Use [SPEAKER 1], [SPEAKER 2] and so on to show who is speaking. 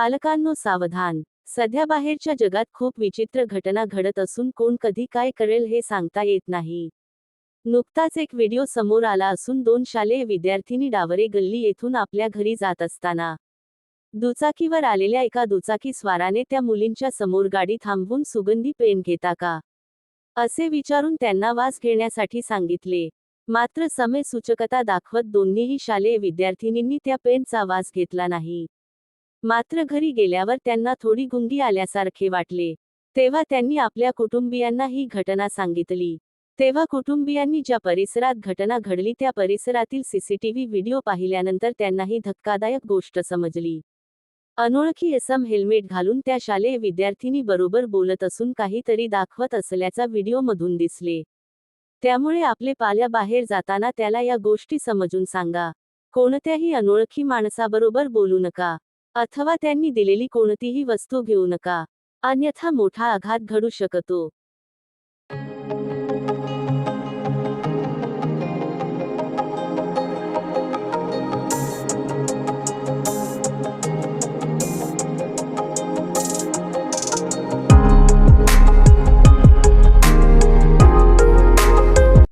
[SPEAKER 1] पालकांनो सावधान. सध्या बाहेरच्या जगात खूप विचित्र घटना घडत असून कोण कधी काय करेल हे सांगता येत नाही. नुकताच एक व्हिडिओ समोर आला असून दोन शालेय विद्यार्थिनी डावरे गल्ली येथून आपल्या घरी जात असताना. दुचाकीवर आलेल्या एका दुचाकी स्वाराने त्या मुलींच्या समोर गाडी थांबवून सुगंधी पेन घेता का? असे विचारून त्यांना वास घेण्यासाठी सांगितले. मात्र समय सूचकता दाखवत दोन्हीही शालेय विद्यार्थिनींनी त्या पेनचा वास घेतला नाही. मात्र घरी गेल्यावर त्यांना थोडी गुंगी आल्यासारखे वाटले. तेव्हा त्यांनी आपल्या कुटुंबियांना ही घटना सांगितली. तेव्हा कुटुंबियांनी ज्या परिसरात घटना घडली त्या परिसरातील सीसीटीव्ही व्हिडिओ पाहिल्यानंतर त्यांना ही धक्कादायक गोष्ट समजली. अनोळखी एसम हेल्मेट घालून त्या शालेय विद्यार्थिनी बरोबर बोलत असून काहीतरी दाखवत असल्याचा व्हिडिओमधून दिसले. त्यामुळे आपले पाल्या बाहेर जाताना त्याला या गोष्टी समजून सांगा. कोणत्याही अनोळखी माणसाबरोबर बोलू नका. अथवा त्यांनी दिलेली कोणतीही वस्तू घेऊ नका. अन्यथा मोठा आघात घडू शकतो.